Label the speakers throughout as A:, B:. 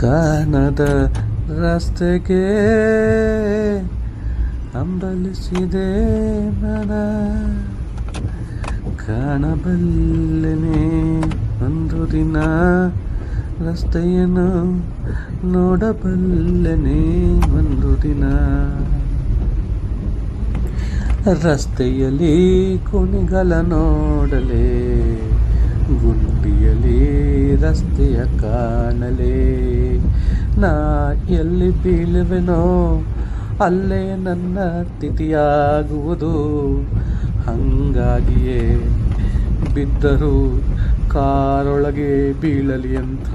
A: ಕಾಣದ ರಸ್ತೆಗೆ ಅಂಬಲಿಸಿದೆ ಮನ. ಕಾಣಬಲ್ಲನೆ ಒಂದು ದಿನ ರಸ್ತೆಯನ್ನು ನೋಡಬಲ್ಲನೆ ಒಂದು ದಿನ. ರಸ್ತೆಯಲ್ಲಿ ಕುಣಿಗಳ ನೋಡಲೆ ಗುಂಡಿಯಲ್ಲಿ ರಸ್ತೆಯ ಕಾಣಲೆ. ನಾ ಎಲ್ಲಿ ಬೀಳುವೆನೋ ಅಲ್ಲೇ ನನ್ನ ತಿಥಿಯಾಗುವುದು ಹಂಗಾಗಿಯೇ ಬಿದ್ದರೂ ಕಾರೊಳಗೆ ಬೀಳಲಿ ಅಂತ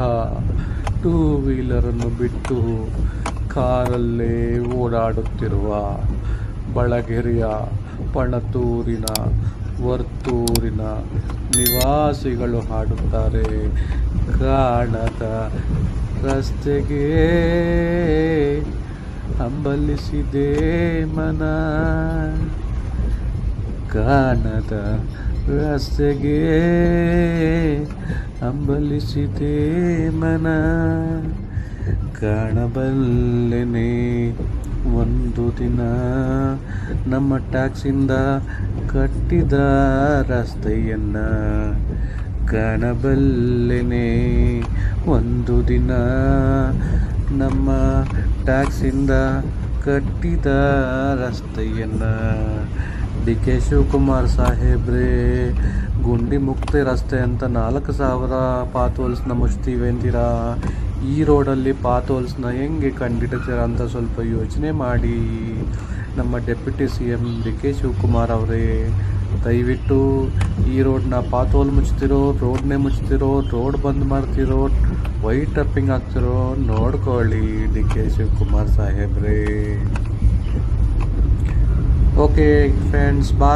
A: ಟೂ ವೀಲರನ್ನು ಬಿಟ್ಟು ಕಾರಲ್ಲೇ ಓಡಾಡುತ್ತಿರುವ ಬಳಗೆರೆಯ ಪಣತೂರಿನ ವರ್ತೂರಿನ ನಿವಾಸಿಗಳು ಹಾಡುತ್ತಾರೆ. ಕಾಣದ ರಸ್ತೆಗೆ ಹಂಬಲಿಸಿದೆ ಮನ. ಕಾಣದ ರಸ್ತೆಗೆ ಹಂಬಲಿಸಿದೆ ಮನ. ಕಾಣಬಲ್ಲೆನೆ. ಒಂದು ದಿನ ನಮ್ಮ ಟ್ಯಾಕ್ಸಿಂದ ಕಟ್ಟಿದ ರಸ್ತೆಯನ್ನು ಕಾಣಬಲ್ಲೆನೆ. ಒಂದು ದಿನ ನಮ್ಮ ಟ್ಯಾಕ್ಸಿಂದ ಕಟ್ಟಿದ ರಸ್ತೆಯನ್ನು ಡಿ ಕೆ ಶಿವಕುಮಾರ್ ಸಾಹೇಬ್ರೆ, ಗುಂಡಿ ಮುಕ್ತಿ ರಸ್ತೆ ಅಂತ ನಾಲ್ಕು ಸಾವಿರ ಪಾತ್ವಲ್ಸ್ನ ಮುಚ್ತೀವಿ ಅಂತೀರಾ ಈ ರೋಡಲ್ಲಿ ಪಾತೋಲ್ಸ್ನ ಹೆಂಗೆ ಕಂಡಿಡ್ತೀರ ಅಂತ ಸ್ವಲ್ಪ ಯೋಚನೆ ಮಾಡಿ. ನಮ್ಮ deputy C M D K Shivakumar ಅವರೇ, ದಯವಿಟ್ಟು ಈ ರೋಡ್ನ ಪಾತೋಲ್ ಮುಚ್ತಿರೋ, ರೋಡ್ನೇ ಮುಚ್ತಿರೋ, ರೋಡ್ ಬಂದ್ ಮಾಡ್ತಿರೋ, ವೈಟ್ ಟಪ್ಪಿಂಗ್ ಆಗ್ತಿರೋ ನೋಡ್ಕೊಳ್ಳಿ ಡಿ ಕೆ ಶಿವಕುಮಾರ್ ಸಾಹೇಬ್ರೆ. Okay friends, bye.